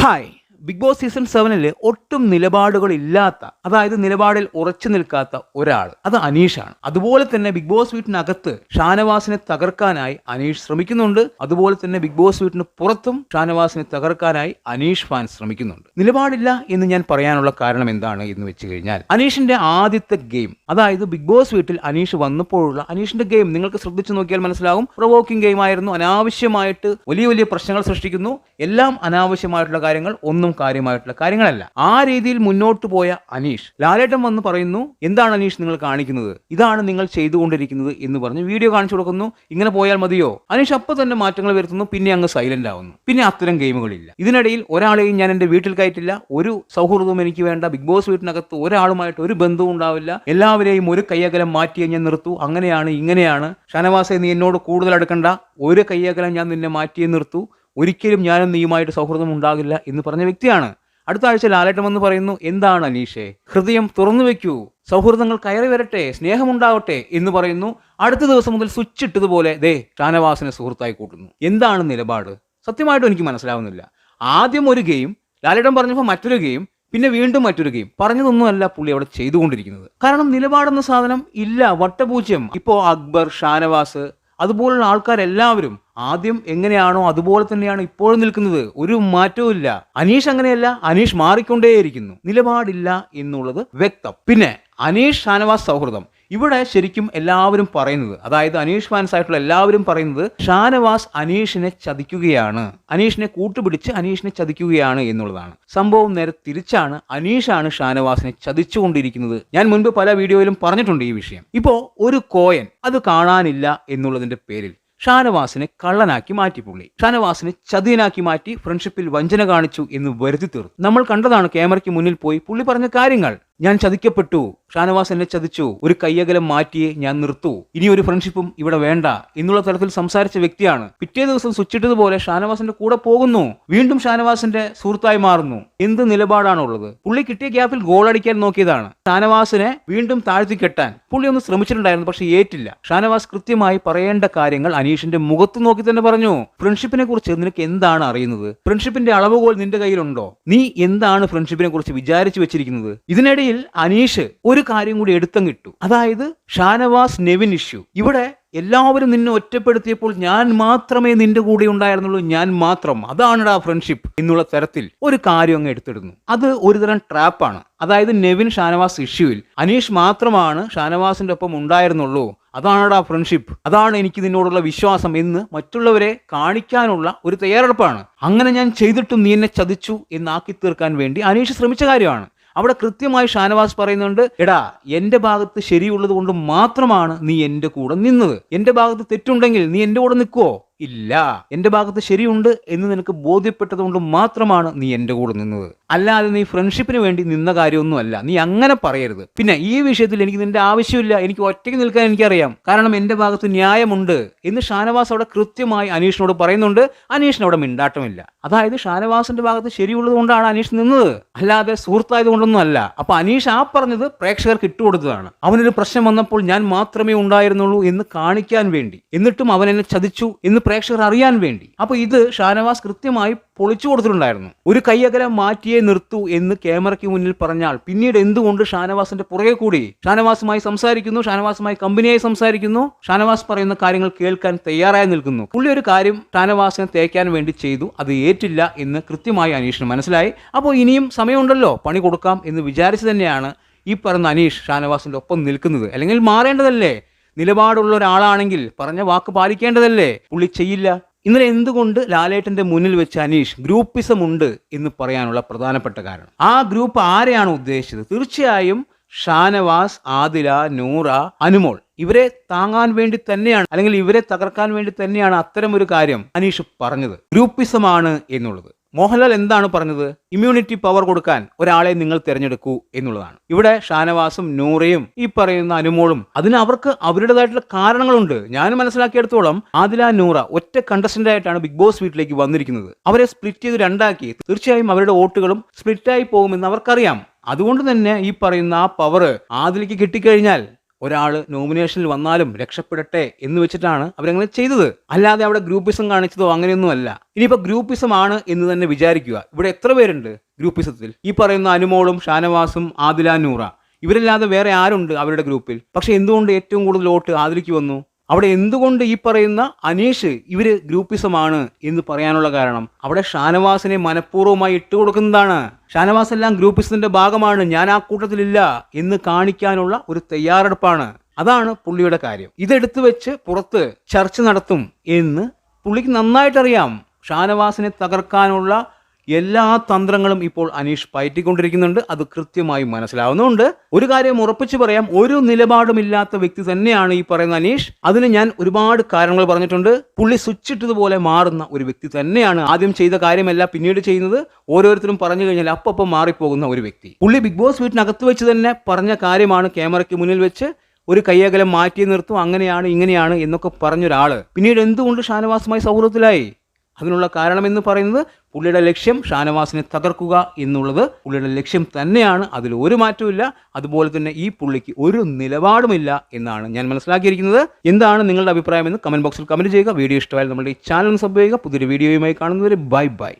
Hi, big boss season സെവനിൽ ഒട്ടും നിലപാടുകളില്ലാത്ത അതായത് നിലപാടിൽ ഉറച്ചു നിൽക്കാത്ത ഒരാൾ അത് അനീഷാണ്. അതുപോലെ തന്നെ ബിഗ് ബോസ് വീട്ടിനകത്ത് ഷാനവാസിനെ തകർക്കാനായി അനീഷ് ശ്രമിക്കുന്നുണ്ട്. അതുപോലെ തന്നെ ബിഗ് ബോസ് വീട്ടിന് പുറത്തും ഷാനവാസിനെ തകർക്കാനായി അനീഷ് ഫാൻ ശ്രമിക്കുന്നുണ്ട്. നിലപാടില്ല എന്ന് ഞാൻ പറയാനുള്ള കാരണം എന്താണ് എന്ന് വെച്ച് കഴിഞ്ഞാൽ അനീഷിന്റെ ആദ്യത്തെ ഗെയിം അതായത് ബിഗ് ബോസ് വീട്ടിൽ അനീഷ് വന്നപ്പോഴുള്ള അനീഷിന്റെ ഗെയിം നിങ്ങൾക്ക് ശ്രദ്ധിച്ചു നോക്കിയാൽ മനസ്സിലാകും. പ്രൊവോക്കിംഗ് ഗെയിം ആയിരുന്നു. അനാവശ്യമായിട്ട് വലിയ വലിയ പ്രശ്നങ്ങൾ സൃഷ്ടിക്കുന്നു. എല്ലാം അനാവശ്യമായിട്ടുള്ള കാര്യങ്ങൾ ഒന്നും കാര്യമായിട്ടുള്ള കാര്യങ്ങളല്ല. ആ രീതിയിൽ മുന്നോട്ട് പോയ അനീഷ് ലാലേട്ടൻ വന്ന് പറയുന്നു എന്താണ് അനീഷ് നിങ്ങൾ കാണിക്കുന്നത്? ഇതാണ് നിങ്ങൾ ചെയ്തുകൊണ്ടിരിക്കുന്നത് എന്ന് പറഞ്ഞ് വീഡിയോ കാണിച്ചു കൊടുക്കുന്നു. ഇങ്ങനെ പോയാൽ മതിയോ? അനീഷ് അപ്പൊ തന്നെ മാറ്റങ്ങൾ വരുത്തുന്നു പിന്നെ അങ്ങ് സൈലന്റ് ആവുന്നു. പിന്നെ അത്തരം ഗെയിമുകളില്ല ഇതിനിടയിൽ ഒരാളെയും ഞാൻ എന്റെ വീട്ടിൽ കയറ്റില്ല. ഒരു സൗഹൃദവും എനിക്ക് വേണ്ട. ബിഗ് ബോസ് വീട്ടിനകത്ത് ഒരാളുമായിട്ട് ഒരു ബന്ധവും ഉണ്ടാവില്ല. എല്ലാവരെയും ഒരു കയ്യകലം മാറ്റി ഞാൻ നിർത്തു. അങ്ങനെയാണ് ഇങ്ങനെയാണ്. ഷനവാസെ നീ എന്നോട് കൂടുതൽ അടുക്കണ്ട. ഒരു കയ്യകലം ഞാൻ നിന്നെ മാറ്റിയേ നിർത്തൂ. ഒരിക്കലും ഞാനും നീയുമായിട്ട് സൗഹൃദം ഉണ്ടാകില്ല എന്ന് പറഞ്ഞ വ്യക്തിയാണ്. അടുത്ത ആഴ്ച ലാലേട്ടം എന്ന് പറയുന്നു എന്താണ് അനീഷെ? ഹൃദയം തുറന്നു വെക്കൂ. സൗഹൃദങ്ങൾ കയറി വരട്ടെ സ്നേഹമുണ്ടാവട്ടെ എന്ന് പറയുന്നു. അടുത്ത ദിവസം മുതൽ സ്വിച്ച് ഇട്ടതുപോലെ ദേ ഷാനവാസിനെ സുഹൃത്തായി കൂട്ടുന്നു. എന്താണ് നിലപാട്? സത്യമായിട്ടും എനിക്ക് മനസ്സിലാവുന്നില്ല. ആദ്യം ഒരു ഗെയിം ലാലേട്ടൻ പറഞ്ഞപ്പോൾ മറ്റൊരു ഗെയിം പിന്നെ വീണ്ടും മറ്റൊരു ഗെയിം. പറഞ്ഞതൊന്നുമല്ല പുള്ളി അവിടെ ചെയ്തുകൊണ്ടിരിക്കുന്നത്. കാരണം നിലപാടെന്ന സാധനം ഇല്ല വട്ടപൂജ്യം. ഇപ്പോ അക്ബർ ഷാനവാസ് അതുപോലുള്ള ആൾക്കാരെല്ലാവരും ആദ്യം എങ്ങനെയാണോ അതുപോലെ തന്നെയാണ് ഇപ്പോഴും നിൽക്കുന്നത്. ഒരു മാറ്റവും ഇല്ല. അനീഷ് അങ്ങനെയല്ല. അനീഷ് മാറിക്കൊണ്ടേയിരിക്കുന്നു. നിലപാടില്ല എന്നുള്ളത് വ്യക്തം. പിന്നെ അനീഷ് ഷാനവാസ് സൗഹൃദം. ഇവിടെ ശരിക്കും എല്ലാവരും പറയുന്നത് അതായത് അനീഷ് ഫാൻസ് ആയിട്ടുള്ള എല്ലാവരും പറയുന്നത് ഷാനവാസ് അനീഷിനെ ചതിക്കുകയാണ് അനീഷിനെ കൂട്ടുപിടിച്ച് അനീഷിനെ ചതിക്കുകയാണ് എന്നുള്ളതാണ്. സംഭവം നേരെ തിരിച്ചാണ് അനീഷാണ് ഷാനവാസിനെ ചതിച്ചുകൊണ്ടിരിക്കുന്നത്. ഞാൻ മുൻപ് പല വീഡിയോയിലും പറഞ്ഞിട്ടുണ്ട് ഈ വിഷയം. ഇപ്പോ ഒരു കോയൻ അത് കാണാനില്ല എന്നുള്ളതിന്റെ പേരിൽ ഷാനവാസിനെ കള്ളനാക്കി മാറ്റി പുള്ളി. ഷാനവാസിനെ ചതിയനാക്കി മാറ്റി ഫ്രണ്ട്ഷിപ്പിൽ വഞ്ചന കാണിച്ചു എന്ന് വരുത്തി തീർത്തു. നമ്മൾ കണ്ടതാണ് ക്യാമറയ്ക്ക് മുന്നിൽ പോയി പുള്ളി പറഞ്ഞ കാര്യങ്ങൾ. ഞാൻ ചതിക്കപ്പെട്ടു. ഷാനവാസ് എന്നെ ചതിച്ചു. ഒരു കയ്യകലം മാറ്റി ഞാൻ നിർത്തു. ഇനി ഒരു ഫ്രണ്ട്ഷിപ്പും ഇവിടെ വേണ്ട. എന്നുള്ള തരത്തിൽ സംസാരിച്ച വ്യക്തിയാണ്. പിറ്റേ ദിവസം സ്വിച്ചിട്ടതുപോലെ ഷാനവാസിന്റെ കൂടെ പോകുന്നു. വീണ്ടും ഷാനവാസിന്റെ സുഹൃത്തായി മാറുന്നു. എന്ത് നിലപാടാണുള്ളത്? പുള്ളി കിട്ടിയ ഗ്യാപ്പിൽ ഗോൾ അടിക്കാൻ നോക്കിയതാണ്. ഷാനവാസിനെ വീണ്ടും താഴ്ത്തി കെട്ടാൻ. പുള്ളി ഒന്ന് ശ്രമിച്ചിട്ടുണ്ടായിരുന്നു പക്ഷെ ഏറ്റില്ല. ഷാനവാസ് കൃത്യമായി പറയേണ്ട കാര്യങ്ങൾ അനീഷിന്റെ മുഖത്ത് നോക്കി തന്നെ പറഞ്ഞു. ഫ്രണ്ട്ഷിപ്പിനെ കുറിച്ച് നിനക്ക് എന്താണ് അറിയുന്നത്? ഫ്രണ്ട്ഷിപ്പിന്റെ അളവുകോൽ നിന്റെ കയ്യിലുണ്ടോ? നീ എന്താണ് ഫ്രണ്ട്ഷിപ്പിനെ കുറിച്ച് വിചാരിച്ചു വെച്ചിരിക്കുന്നത്? ഇതിനിടയിൽ അനീഷ് ഒരു കാര്യം കൂടി എടുത്തം കിട്ടു അതായത് ഷാനവാസ് നെവിൻ ഇഷ്യൂ. ഇവിടെ എല്ലാവരും നിന്നെ ഒറ്റപ്പെടുത്തിയപ്പോൾ ഞാൻ മാത്രമേ നിന്റെ കൂടെ ഉണ്ടായിരുന്നുള്ളൂ ഞാൻ മാത്രം. അതാണടാ ഫ്രണ്ട്ഷിപ്പ് എന്നുള്ള തരത്തിൽ ഒരു കാര്യം അങ്ങ് എടുത്തിടുന്നു. അത് ഒരുതരം ട്രാപ്പാണ്. അതായത് നെവിൻ ഷാനവാസ് ഇഷ്യൂവിൽ അനീഷ് മാത്രമാണ് ഷാനവാസിന്റെ ഒപ്പം ഉണ്ടായിരുന്നുള്ളൂ. അതാണടാ ഫ്രണ്ട്ഷിപ്പ് അതാണ് എനിക്ക് നിന്നോടുള്ള വിശ്വാസം എന്ന് മറ്റുള്ളവരെ കാണിക്കാനുള്ള ഒരു തയ്യാറെടുപ്പാണ്. അങ്ങനെ ഞാൻ ചെയ്തിട്ടും നീ എന്നെ ചതിച്ചു എന്നാക്കി തീർക്കാൻ വേണ്ടി അനീഷ് ശ്രമിച്ച കാര്യമാണ്. അവിടെ കൃത്യമായി ഷാനവാസ് പറയുന്നുണ്ട് എടാ എന്റെ ഭാഗത്ത് ശരിയുള്ളത് കൊണ്ട് മാത്രമാണ് നീ എന്റെ കൂടെ നിന്നത്. എന്റെ ഭാഗത്ത് തെറ്റുണ്ടെങ്കിൽ നീ എന്റെ കൂടെ നിൽക്കുവോ ഇല്ല. എന്റെ ഭാഗത്ത് ശരിയുണ്ട് എന്ന് നിനക്ക് ബോധ്യപ്പെട്ടതുകൊണ്ട് മാത്രമാണ് നീ എന്റെ കൂടെ നിന്നത്. അല്ലാതെ നീ ഫ്രണ്ട്ഷിപ്പിന് വേണ്ടി നിന്ന കാര്യമൊന്നുമല്ല. നീ അങ്ങനെ പറയരുത്. പിന്നെ ഈ വിഷയത്തിൽ എനിക്ക് നിന്റെ ആവശ്യമില്ല. എനിക്ക് ഒറ്റയ്ക്ക് നിൽക്കാൻ എനിക്കറിയാം. കാരണം എന്റെ ഭാഗത്ത് ന്യായമുണ്ട് എന്ന് ഷാനവാസ് അവിടെ കൃത്യമായി അനീഷിനോട് പറയുന്നുണ്ട്. അനീഷിന് അവിടെ മിണ്ടാട്ടമില്ല. അതായത് ഷാനവാസിന്റെ ഭാഗത്ത് ശരിയുള്ളത് കൊണ്ടാണ് അനീഷ് നിന്നത്. അല്ലാതെ സുഹൃത്തായത് കൊണ്ടൊന്നും അല്ല അപ്പൊ അനീഷ് ആ പറഞ്ഞത് പ്രേക്ഷകർക്ക് ഇട്ടുകൊടുത്തതാണ് അവനൊരു പ്രശ്നം വന്നപ്പോൾ ഞാൻ മാത്രമേ ഉണ്ടായിരുന്നുള്ളൂ എന്ന് കാണിക്കാൻ വേണ്ടി. എന്നിട്ടും അവൻ എന്നെ ചതിച്ചു എന്ന് പ്രേക്ഷകർ അറിയാൻ വേണ്ടി. അപ്പൊ ഇത് ഷാനവാസ് കൃത്യമായി പൊളിച്ചു കൊടുത്തിട്ടുണ്ടായിരുന്നു. ഒരു കയ്യകലം മാറ്റിയേ നിർത്തൂ എന്ന് ക്യാമറയ്ക്ക് മുന്നിൽ പറഞ്ഞാൽ പിന്നീട് എന്തുകൊണ്ട് ഷാനവാസിന്റെ പുറകെ കൂടി? ഷാനവാസുമായി സംസാരിക്കുന്നു ഷാനവാസുമായി കമ്പനിയായി സംസാരിക്കുന്നു ഷാനവാസ് പറയുന്ന കാര്യങ്ങൾ കേൾക്കാൻ തയ്യാറായി നിൽക്കുന്നു. പുള്ളി ഒരു കാര്യം ഷാനവാസിനെ തേക്കാൻ വേണ്ടി ചെയ്തു അത് ഏറ്റില്ല എന്ന് കൃത്യമായി അനീഷിന് മനസ്സിലായി. അപ്പോൾ ഇനിയും സമയമുണ്ടല്ലോ പണി കൊടുക്കാം എന്ന് വിചാരിച്ചു തന്നെയാണ് ഈ പറയുന്ന അനീഷ് ഷാനവാസിന്റെ ഒപ്പം നിൽക്കുന്നത്. അല്ലെങ്കിൽ മാറേണ്ടതല്ലേ? നിലപാടുള്ള ഒരാളാണെങ്കിൽ പറഞ്ഞ വാക്ക് പാലിക്കേണ്ടതല്ലേ? പുള്ളി ചെയ്യില്ല. ഇന്നലെ എന്തുകൊണ്ട് ലാലേട്ടന്റെ മുന്നിൽ വെച്ച് അനീഷ് ഗ്രൂപ്പിസം ഉണ്ട് എന്ന് പറയാനുള്ള പ്രധാനപ്പെട്ട കാരണം? ആ ഗ്രൂപ്പ് ആരെയാണ് ഉദ്ദേശിച്ചത്? തീർച്ചയായും ഷാനവാസ് ആദില നൂറ അനുമോൾ. ഇവരെ താങ്ങാൻ വേണ്ടി തന്നെയാണ് അല്ലെങ്കിൽ ഇവരെ തകർക്കാൻ വേണ്ടി തന്നെയാണ് അത്തരം ഒരു കാര്യം അനീഷ് പറഞ്ഞത്. ഗ്രൂപ്പിസമാണ് എന്നുള്ളത്. മോഹൻലാൽ എന്താണ് പറഞ്ഞത്? ഇമ്മ്യൂണിറ്റി പവർ കൊടുക്കാൻ ഒരാളെ നിങ്ങൾ തിരഞ്ഞെടുക്കൂ എന്നുള്ളതാണ്. ഇവിടെ ഷാനവാസും നൂറയും ഈ പറയുന്ന അനുമോളും അതിന് അവർക്ക് അവരുടേതായിട്ടുള്ള കാരണങ്ങളുണ്ട്. ഞാൻ മനസ്സിലാക്കിയെടുത്തോളം ആദില നൂറ ഒറ്റ കണ്ടസ്റ്റന്റ് ആയിട്ടാണ് ബിഗ് ബോസ് വീട്ടിലേക്ക് വന്നിരിക്കുന്നത്. അവരെ സ്പ്ലിറ്റ് ചെയ്ത് രണ്ടാക്കി. തീർച്ചയായും അവരുടെ വോട്ടുകളും സ്പ്ലിറ്റായി പോകുമെന്ന് അവർക്കറിയാം. അതുകൊണ്ട് തന്നെ ഈ പറയുന്ന ആ പവർ ആദിലേക്ക് കിട്ടിക്കഴിഞ്ഞാൽ ഒരാൾ നോമിനേഷനിൽ വന്നാലും രക്ഷപ്പെടട്ടെ എന്ന് വെച്ചിട്ടാണ് അവരങ്ങനെ ചെയ്തത്. അല്ലാതെ അവിടെ ഗ്രൂപ്പിസം കാണിച്ചതോ അങ്ങനെയൊന്നും അല്ല ഇനിയിപ്പോൾ ഗ്രൂപ്പിസം ആണ് എന്ന് തന്നെ വിചാരിക്കുക. ഇവിടെ എത്ര പേരുണ്ട് ഗ്രൂപ്പിസത്തിൽ ഈ പറയുന്ന അനുമോളും ഷാനവാസും ആദില നൂറ. ഇവരല്ലാതെ വേറെ ആരുണ്ട് അവരുടെ ഗ്രൂപ്പിൽ? പക്ഷെ എന്തുകൊണ്ട് ഏറ്റവും കൂടുതൽ വോട്ട് ആദിലിക്ക് വന്നു? അവിടെ എന്തുകൊണ്ട് ഈ പറയുന്ന അനീഷ് ഇവർ ഗ്രൂപ്പിസമാണ് എന്ന് പറയാനുള്ള കാരണം? അവിടെ ഷാനവാസിനെ മനഃപൂർവമായി ഇട്ടുകൊടുക്കുന്നതാണ് ഷാനവാസ് എല്ലാം ഗ്രൂപ്പിസത്തിന്റെ ഭാഗമാണ്. ഞാൻ ആ കൂട്ടത്തിലില്ല എന്ന് കാണിക്കാനുള്ള ഒരു തയ്യാറെടുപ്പാണ്. അതാണ് പുള്ളിയുടെ കാര്യം. ഇതെടുത്തു വെച്ച് പുറത്ത് ചർച്ച നടത്തും എന്ന് പുള്ളിക്ക് നന്നായിട്ടറിയാം. ഷാനവാസിനെ തകർക്കാനുള്ള എല്ലാ തന്ത്രങ്ങളും ഇപ്പോൾ അനീഷ് പയറ്റിക്കൊണ്ടിരിക്കുന്നുണ്ട്. അത് കൃത്യമായി മനസ്സിലാവുന്നുണ്ട്. ഒരു കാര്യം ഉറപ്പിച്ചു പറയാം. ഒരു നിലപാടുമില്ലാത്ത വ്യക്തി തന്നെയാണ് ഈ പറയുന്ന അനീഷ്. അതിന് ഞാൻ ഒരുപാട് കാരണങ്ങൾ പറഞ്ഞിട്ടുണ്ട്. പുള്ളി സ്വിച്ച് ഇട്ടതുപോലെ മാറുന്ന ഒരു വ്യക്തി തന്നെയാണ് ആദ്യം ചെയ്ത കാര്യമല്ല പിന്നീട് ചെയ്യുന്നത്. ഓരോരുത്തരും പറഞ്ഞു കഴിഞ്ഞാൽ അപ്പം മാറിപ്പോകുന്ന ഒരു വ്യക്തി. പുള്ളി ബിഗ് ബോസ് വീട്ടിനകത്ത് വെച്ച് തന്നെ പറഞ്ഞ കാര്യമാണ് ക്യാമറയ്ക്ക് മുന്നിൽ വെച്ച് ഒരു കയ്യകലം മാറ്റി നിർത്തും. അങ്ങനെയാണ് ഇങ്ങനെയാണ് എന്നൊക്കെ പറഞ്ഞൊരാൾ. പിന്നീട് എന്തുകൊണ്ട് ഷാനവാസുമായി സൗഹൃദത്തിലായി? അതിനുള്ള കാരണമെന്ന് പറയുന്നത് പുള്ളിയുടെ ലക്ഷ്യം ഷാനവാസിനെ തകർക്കുക എന്നുള്ളത്. പുള്ളിയുടെ ലക്ഷ്യം തന്നെയാണ്. അതിൽ ഒരു മാറ്റമില്ല അതുപോലെ തന്നെ ഈ പുള്ളിക്ക് ഒരു നിലപാടുമില്ല എന്നാണ് ഞാൻ മനസ്സിലാക്കിയിരിക്കുന്നത്. എന്താണ് നിങ്ങളുടെ അഭിപ്രായം എന്ന് കമന്റ് ബോക്സിൽ കമന്റ് ചെയ്യുക. വീഡിയോ ഇഷ്ടമായാലും നമ്മുടെ ഈ ചാനൽ സബ് ചെയ്യുക. പുതിയൊരു വീഡിയോയുമായി കാണുന്നവരെ ബൈ ബൈ.